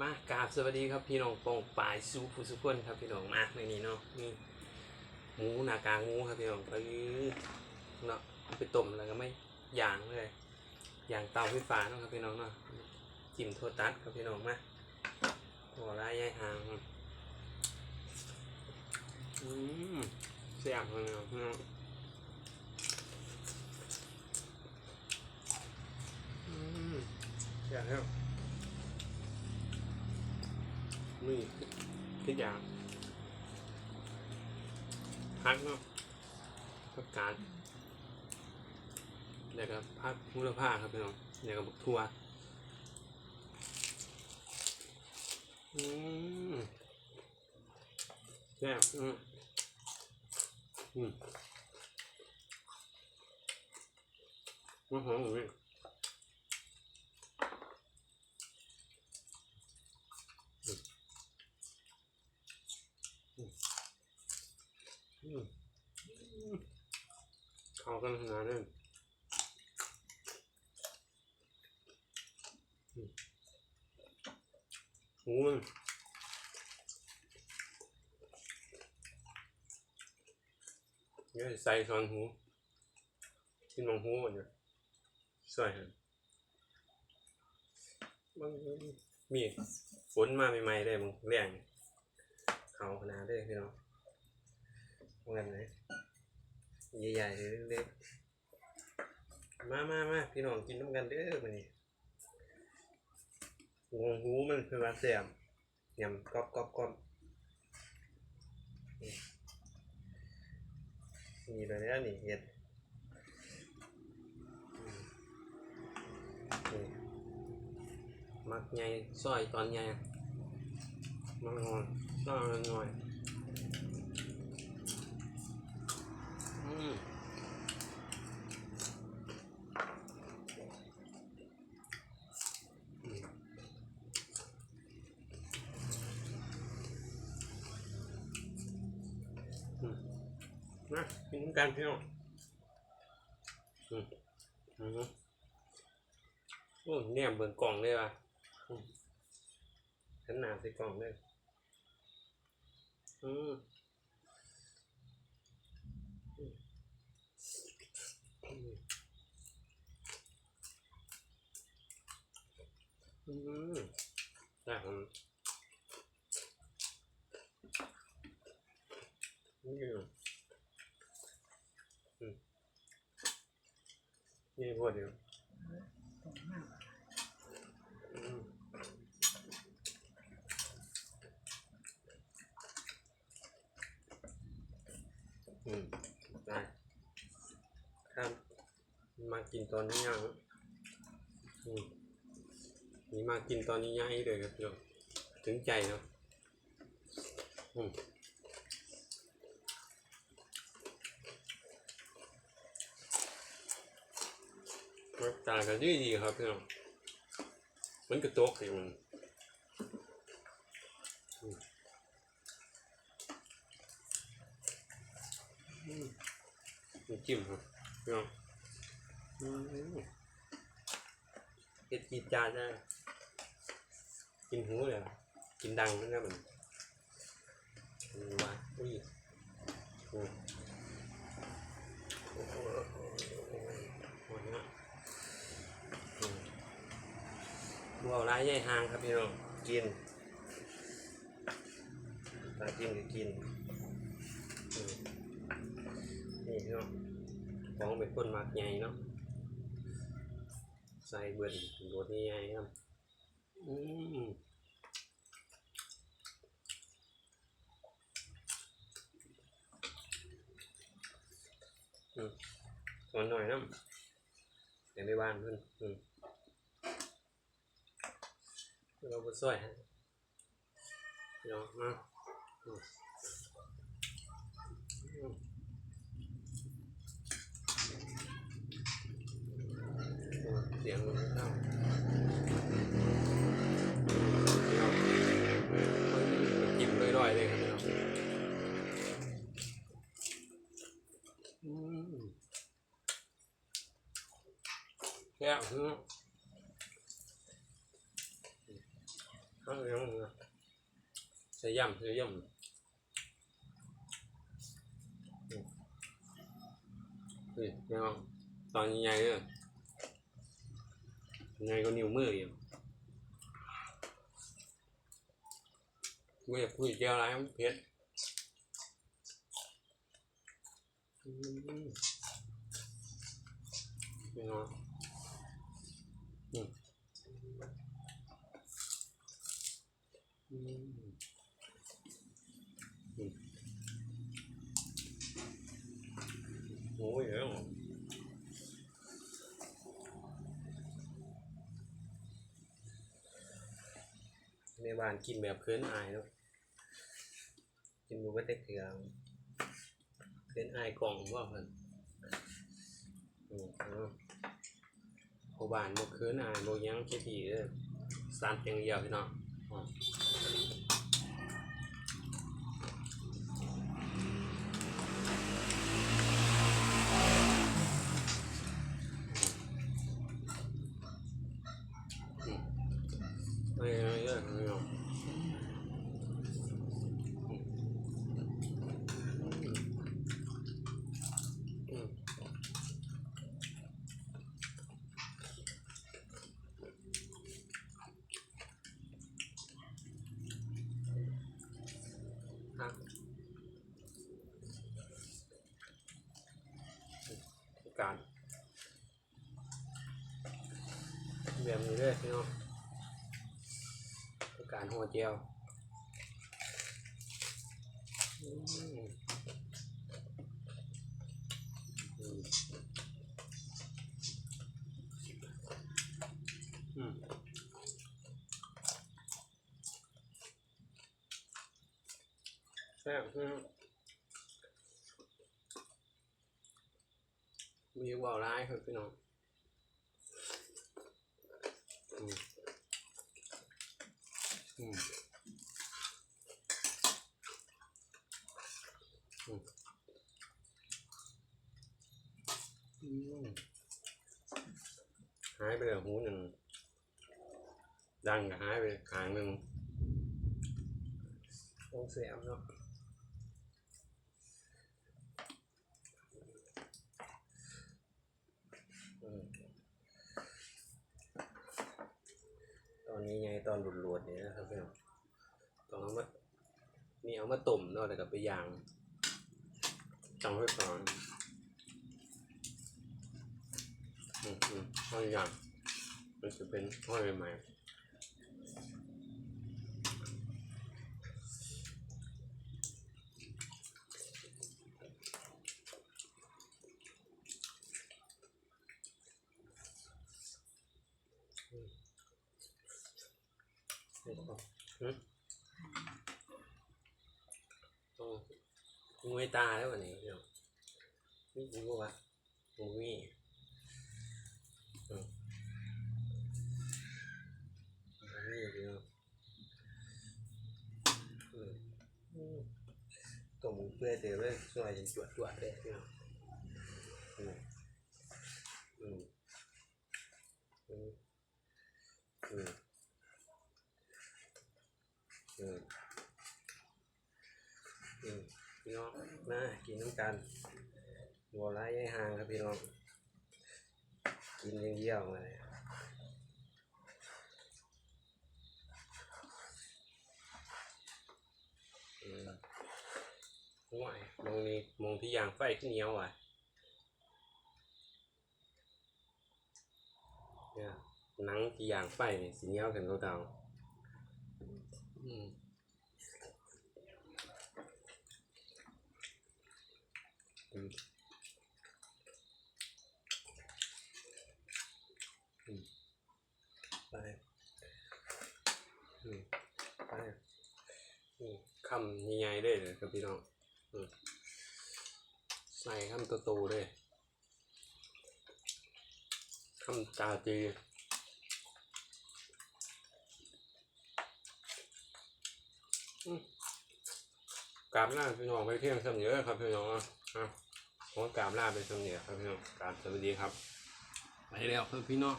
มากราบสวัสดีครับพี่น้องปองปายสูผู้สุขคนครับพี่น้องมาในนี้เนาะนี่หมูหนากางหมูครับพี่น้องไปเนาะไปต้มแล้วก็ไม่ย่างเลยย่างเตาไฟฟ้าเนาะครับพี่น้องเนาะจิ้มโทตัสครับพี่น้องมาหัวลายยายหางอืมเสียบเลยเนาะพี่น้องอืมเสียบแล้ว นี่ทุกอย่างพักเนาะประกาศแล้วก็พักมูลค่าครับพี่น้องแล้วก็บักทัวอืมแซ่บอืมอืมมันหอมอยนี่อืมเข้า กันขนาดนั้นอืมหูมันเนี่ยใส่ช้อนหูกินมองหูก่อนเนี่ยใส่ฮะมันมีฝนมาใหม่ๆได้บางแรงเขาขนาดได้พี่น้องเงินไหน ใหญ่ๆเล็กๆมามามาพี่น้องกินน้ำกันเด้อมานี่งวงหูมันคือว่าแซ่บยำกรอบกรอบกรอบนี่เลยนะนี่เห็ดมักใหญ่ซอยตอนใหญ่มักงอนซอยมันหน่อย อืมอืมอืม นะกินกันพี่น้องอืมอืมโอ้เนี่ยเบิ่งกล่องเลยว่ะอืมขนาดใส่กล่องเลยอืม อืมได้ผมนี่อืมนี่พวกเดียวอืมอืมได้ครับ มากินตอนนี้ยังอืมนี่มากินตอนนี้ย้ายเลยครับโยมถึงใจเนาะอืมรสชาติก็ดีดีครับพี่น้องมันกระโตกเลยมันอืมอืมน้ำจิ้มครับพี่น้อง อืมเผ็ดจีดจานได้กินหูเลยกินดังนั่นนะมันมว่าอุ้ยโอ้โหโอ้โหเนี่ยอืมบัวร้ายใหญ่หางครับพี่น้องกินตากินก็กินนี่พี่น้องของเป็นคนมากใหญ่เนาะ ส่เบิ่นโดดใหญ่ครับอืมอืมสอนหน่อยนะเดี๋ยวในบ้านเพื่อนอืมเราไปช่วยฮะเดี๋ยวมาอืมอืมเสียงมันเข้าจิ้มร่อยๆเลยครับพี่น้องอืมแค่บอืมเอาอย่างนั้นนะใส่ย่ำใส่ย่ำอืมนี่ยังเอาตอนใหญ่ๆเลย ไงก็นิ้วมืออยู่ไม่อยากคุยเจ้าอะไรเผ็ดนี่เนาะอืมอืมอืมโอ้ยเอ้าใน บ้านกินแบบเคินอายเนาะกินหมูกระเตกเถื่อเคินอายกล่องว่าเพิ่นอืมเอาพอบ้านบ่เคินอายบ่ยังแค่ทีเด้อสามเพียงเดียวพี่น้องอ๋อไม่ไม่เยอะพี่น้องอืมครับการแบบนี้ เลยพี่น้องการหัวเจียวอืมอืมอืมแซ่บพี่น้องมีว่าวร้ายครับพี่น้อง อืมอืมอืมหายไปเลยหูหนึ่งดังก็หายไปขางหนึ่งต้องเสียบเนาะอืมตอ นี้ไงตอนหลุดๆเนี่ยนะครับพี่น้องต้องเอามานี่เอามาต้มเนาะแล้วก็ไปย่างจังไว้ก่อนอืมอืมห้อยย่างมันจะเป็นห้อยใหม่ๆ อื มโอ้งวยตาแล้ววันนี้เนาะนี่จริงปะวะงูนี่อืมอันนี่เดียวตัวหมูเปื่อยเดี๋ยวเลยสวยจนจวดจวดเลยเนาะอืมอืมอืมอืม อืมอืมพี่น้อง มากินน้ำกันบัวร้ายยายห่างครับพี่น้อง กินอย่างเดียวมาเลยอืมห่วยมองนี้มองที่ยางไฟขึ้นเหนียวอะเนี่ยหนังที่ยางไฟนี่สีเหนียวกันเก่าๆอืม อืมอืม ไปไปคำใหญ่ๆเลยเลยครับพี่น้องใส่คำโตๆเลยคำจาจีกราบหน้าพี่น้องไปเที่ยงเสมอครับพี่น้องอะ ขอกราบลาไปสำเนียครับพี่น้องกราบสวัสดีครับ ไปแล้วครับพี่น้อง